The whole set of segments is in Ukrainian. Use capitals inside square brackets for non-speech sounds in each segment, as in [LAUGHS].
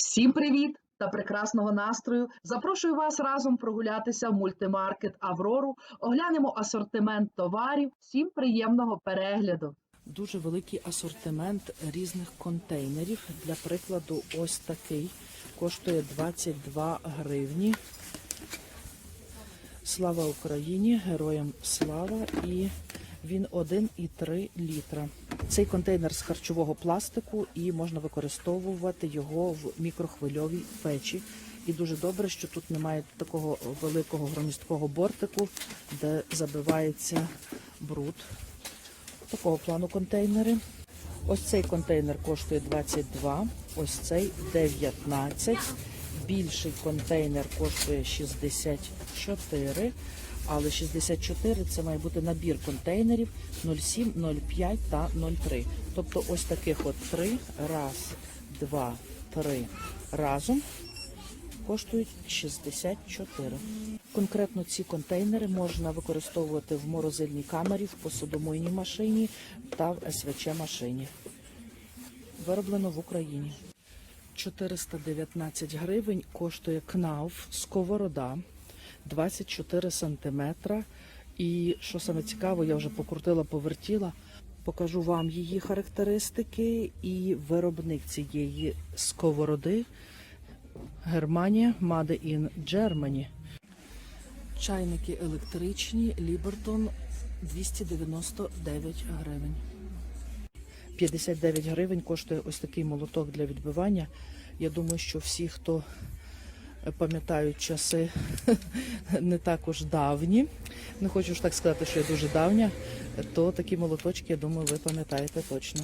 Всім привіт та прекрасного настрою! Запрошую вас разом прогулятися в мультимаркет Аврору. Оглянемо асортимент товарів. Всім приємного перегляду. Дуже великий асортимент різних контейнерів. Для прикладу, ось такий коштує 22 гривні. Слава Україні! Героям слава! І він 1,3 літра. Цей контейнер з харчового пластику і можна використовувати його в мікрохвильовій печі. І дуже добре, що тут немає такого великого громісткого бортику, де забивається бруд такого плану контейнери. Ось цей контейнер коштує 22, ось цей 19. Більший контейнер коштує 64, але 64 це має бути набір контейнерів 07, 05 та 03. Тобто ось таких от три, раз, два, три разом коштують 64. Конкретно ці контейнери можна використовувати в морозильній камері, в посудомийній машині та в СВЧ машині. Вироблено в Україні. 419 гривень коштує кнауф сковорода 24 сантиметра. І що саме цікаво, я вже покрутила, повертіла. Покажу вам її характеристики і виробник цієї сковороди. Германія Made in Germany. Чайники електричні Лібертон 299 гривень. 59 гривень коштує ось такий молоток для відбивання. Я думаю, що всі, хто пам'ятають часи [LAUGHS] не також давні, не хочу ж так сказати, що я дуже давня, то такі молоточки, я думаю, ви пам'ятаєте точно.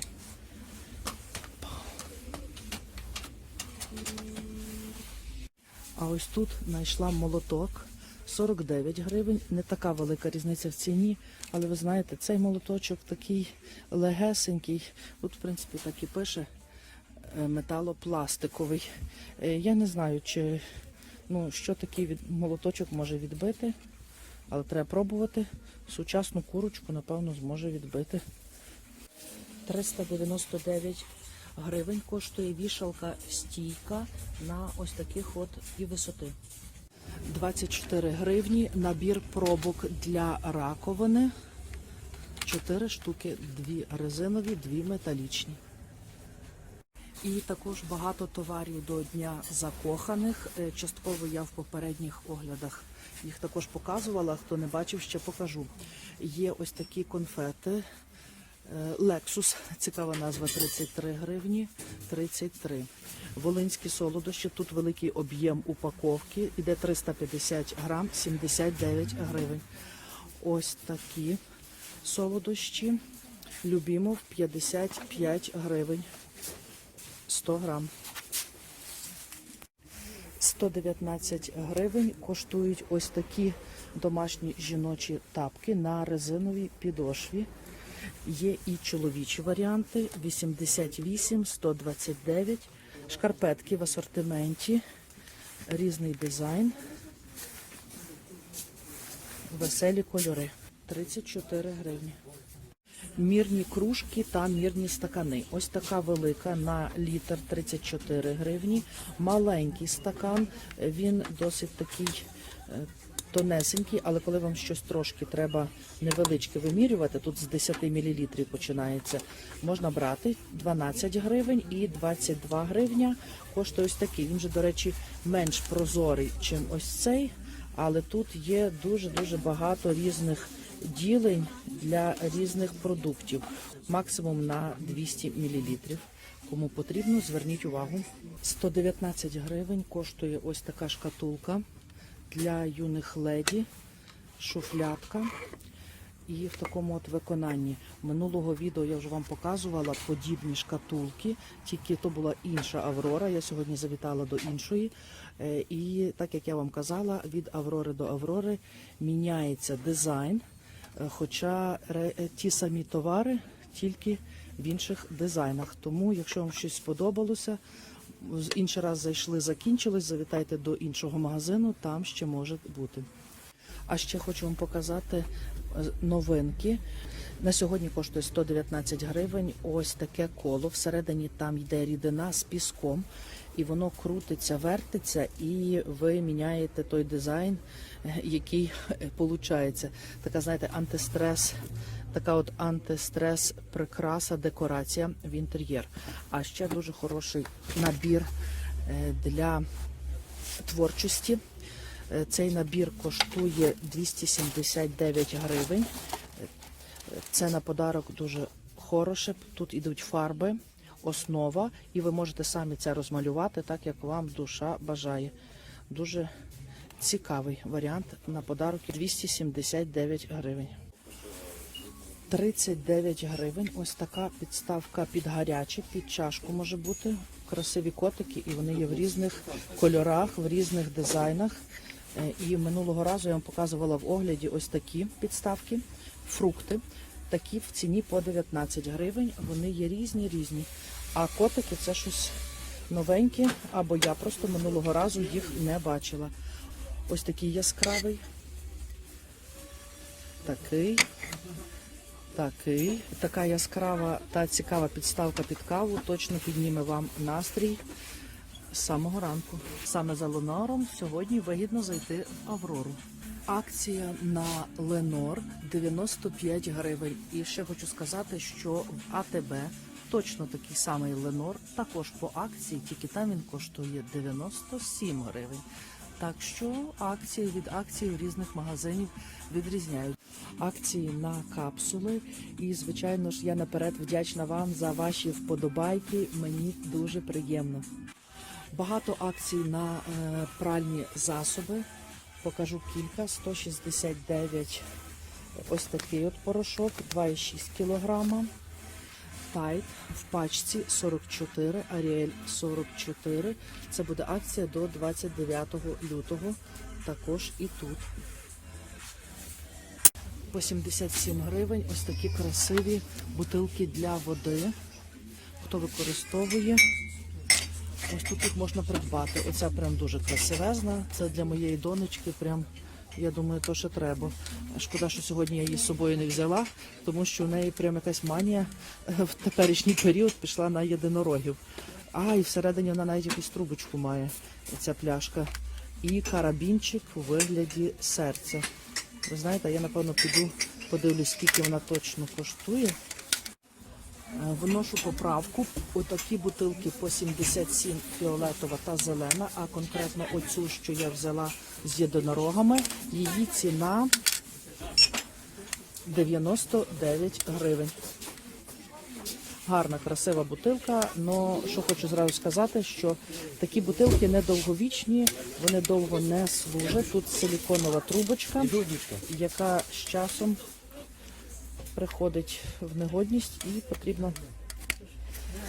А ось тут знайшла молоток 49 гривень. Не така велика різниця в ціні, але ви знаєте, цей молоточок такий легесенький. Тут, в принципі, так і пише металопластиковий. Е, Я не знаю, чи ну, що такий від... молоточок може відбити, але треба пробувати. Сучасну курочку, напевно, зможе відбити. 399 гривень коштує вішалка стійка на ось таких от і висоти. 24 гривні набір пробок для раковини. 4 штуки, дві резинові, дві металічні. І також багато товарів до Дня закоханих. Е, Частково я в попередніх оглядах їх також показувала. Хто не бачив, ще покажу. Є ось такі конфети. Lexus, цікава назва 33 гривні, 33. Волинські солодощі, тут великий об'єм упаковки, іде 350 грам, 79 гривень. Ось такі солодощі. Любімов 55 гривень, 100 грам. 119 гривень коштують ось такі домашні жіночі тапки на резиновій підошві. Є і чоловічі варіанти 88, 129, шкарпетки в асортименті, різний дизайн, веселі кольори 34 гривні. Мірні кружки та мірні стакани. Ось така велика на літр 34 гривні. Маленький стакан, він досить такий е, тонесенький, але коли вам щось трошки треба невеличке вимірювати, тут з 10 мл починається, можна брати 12 гривень і 22 гривня коштує ось такий. Він же, до речі, менш прозорий, ніж ось цей, але тут є дуже-дуже багато різних ділень для різних продуктів, максимум на 200 мл. Кому потрібно, зверніть увагу. 119 гривень коштує ось така шкатулка для юних леді, шуфлятка. І в такому от виконанні минулого відео я вже вам показувала подібні шкатулки, тільки то була інша Аврора. Я сьогодні завітала до іншої. Е, І так як я вам казала, від Аврори до Аврори міняється дизайн, хоча ре- е, ті самі товари, тільки в інших дизайнах. Тому, якщо вам щось сподобалося, інший раз зайшли, закінчилось, завітайте до іншого магазину, там ще може бути. А ще хочу вам показати е, новинки. На сьогодні коштує 119 гривень. Ось таке коло. Всередині там йде рідина з піском. і воно крутиться, вертиться, і ви міняєте той дизайн, е, який виходить. Така, знаєте, антистрес. Така от антистрес, прикраса, декорація в інтер'єр. А ще дуже хороший набір е, для творчості. Е, Цей набір коштує 279 гривень. Це на подарок дуже хороше. Тут ідуть фарби, основа, і ви можете самі це розмалювати так, як вам душа бажає. Дуже цікавий варіант на подарок 279 гривень. 39 гривень. Ось така підставка під гаряче, під чашку може бути. Красиві котики, і вони є в різних кольорах, в різних дизайнах. Е, І минулого разу я вам показувала в огляді ось такі підставки, фрукти. Такі в ціні по 19 гривень. Вони є різні, різні. А котики це щось новеньке, або я просто минулого разу їх не бачила. Ось такий яскравий. Такий. Такий. Така яскрава та цікава підставка під каву точно підніме вам настрій з самого ранку. Саме за Ленором сьогодні вигідно зайти в Аврору. Акція на Ленор 95 гривень. І ще хочу сказати, що в АТБ точно такий самий Ленор, також по акції, тільки там він коштує 97 гривень. Так що акції від акції різних магазинів відрізняють. Акції на капсули. І, звичайно ж, я наперед вдячна вам за ваші вподобайки. Мені дуже приємно. Багато акцій на е, пральні засоби. Покажу кілька. 169 ось такий от порошок, 2,6 кілограма. Тайт в пачці 44, Аріель 44. Це буде акція до 29 лютого. Також і тут. По 77 гривень ось такі красиві бутилки для води. Хто використовує, ось тут їх можна придбати. Оця прям дуже красивезна. Це для моєї донечки. Прям, я думаю, то, що треба. Шкода, що сьогодні я її з собою не взяла, тому що в неї прям якась манія е, в теперішній період пішла на єдинорогів. А, і всередині вона навіть якусь трубочку має, ця пляшка. І карабінчик у вигляді серця. Ви знаєте, я напевно піду подивлюсь, скільки вона точно коштує. Е, Виношу поправку. Отакі бутилки по 77 фіолетова та зелена, а конкретно оцю, що я взяла з єдинорогами, її ціна 99 гривень. Гарна, красива бутилка. але що хочу зразу сказати, що такі бутилки недовговічні, вони довго не служать. Тут силіконова трубочка, яка з часом приходить в негодність і потрібно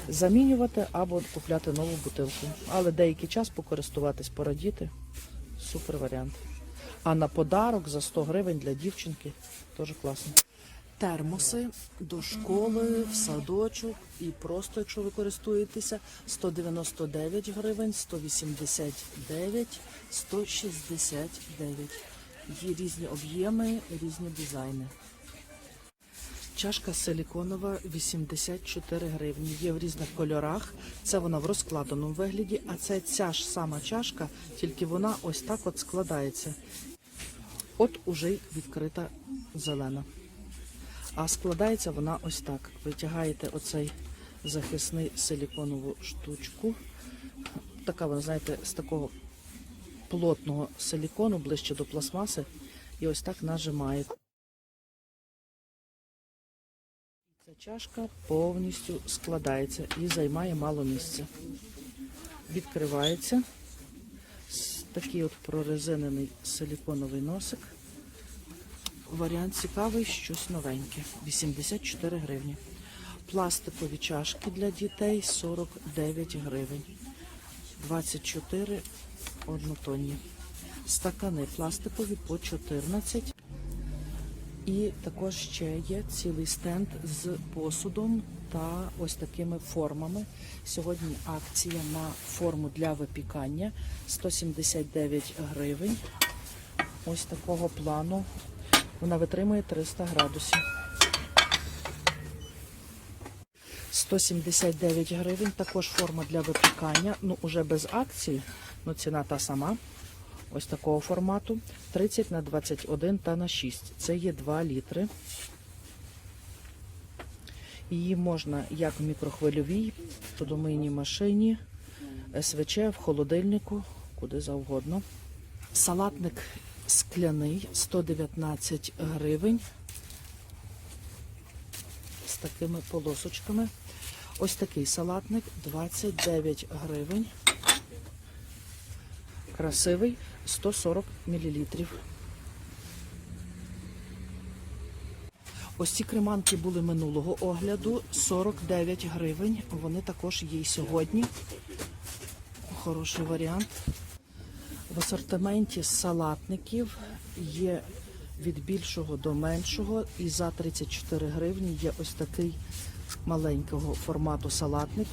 замінювати або купляти нову бутилку. Але деякий час покористуватись, порадіти. Супер варіант. А на подарок за 100 гривень для дівчинки теж класно. Термоси до школи, в садочок і просто, якщо ви користуєтеся, 199 гривень, 189, 169. Є різні об'єми, різні дизайни. Чашка силіконова 84 гривні. Є в різних кольорах. Це вона в розкладеному вигляді, а це ця ж сама чашка, тільки вона ось так от складається. От уже й відкрита зелена. А складається вона ось так. Витягаєте оцей захисний силіконову штучку. Така вона, знаєте, з такого плотного силікону ближче до пластмаси. І ось так нажимаєте. Ця чашка повністю складається і займає мало місця. Відкривається. Такий от прорезинений силіконовий носик. Варіант цікавий, щось новеньке. 84 гривні. Пластикові чашки для дітей 49 гривень. 24 однотонні. Стакани пластикові по 14. І також ще є цілий стенд з посудом та ось такими формами. Сьогодні акція на форму для випікання 179 гривень. Ось такого плану. Вона витримує 300 градусів. 179 гривень. Також форма для випікання. Ну, уже без акцій. Ну, ціна та сама. Ось такого формату. 30 на 21 та на 6. Це є 2 літри. Її можна як в мікрохвильовій, в судомийній машині, СВЧ, в холодильнику, куди завгодно. Салатник скляний 119 гривень з такими полосочками. Ось такий салатник 29 гривень. Красивий 140 мл. Ось ці креманки були минулого огляду 49 гривень. Вони також є й сьогодні. Хороший варіант. В асортименті салатників є від більшого до меншого. І за 34 гривні є ось такий маленького формату салатник.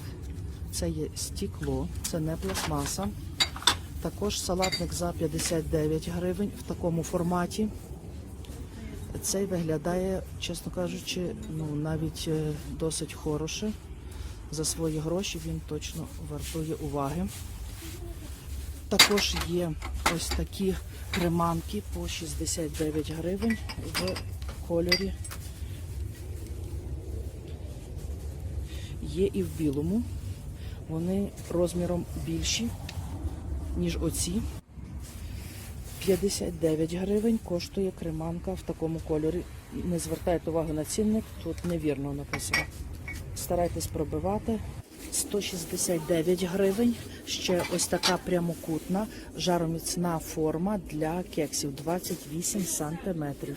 Це є стекло, це не пластмаса. Також салатник за 59 гривень в такому форматі. Цей виглядає, чесно кажучи, ну навіть е, досить хороше. За свої гроші він точно вартує уваги. Також є ось такі креманки по 69 гривень в кольорі. Є і в білому. Вони розміром більші, ніж оці. 59 гривень коштує креманка в такому кольорі. Не звертайте увагу на цінник, тут невірно написано. Старайтесь пробивати. 169 гривень. Ще ось така прямокутна жароміцна форма для кексів 28 сантиметрів.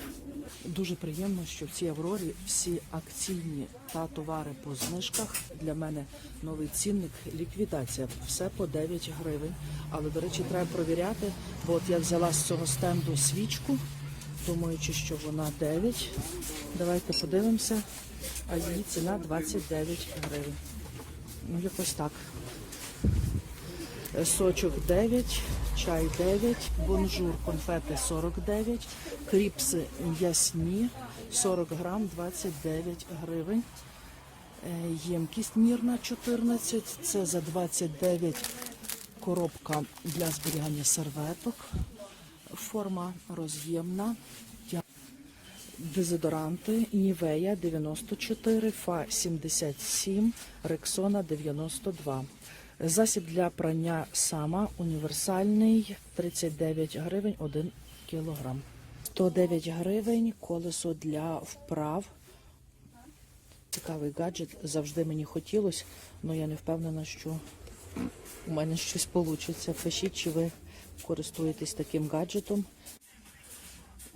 Дуже приємно, що в цій Аврорі всі акційні та товари по знижках. Для мене новий цінник ліквідація. Все по 9 гривень. Але, до речі, треба провіряти, бо от я взяла з цього стенду свічку, думаючи, що вона 9. Давайте подивимося, а її ціна 29 гривень. Ну, якось так. Е, Сочок 9, чай 9, бонжур конфети 49, кріпси м'ясні 40 грам 29 гривень. Е, Ємкість мірна 14, це за 29 коробка для зберігання серветок. Форма роз'ємна. Дезодоранти Нівея 94, Фа 77, Рексона 92. Засіб для прання сама універсальний 39 гривень 1 кілограм. 109 гривень колесо для вправ. Цікавий гаджет. Завжди мені хотілося, але я не впевнена, що у мене щось вийде. Пишіть, чи ви користуєтесь таким гаджетом.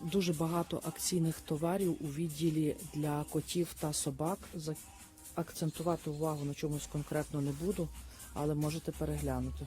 Дуже багато акційних товарів у відділі для котів та собак. Акцентувати увагу на чомусь конкретно не буду, але можете переглянути.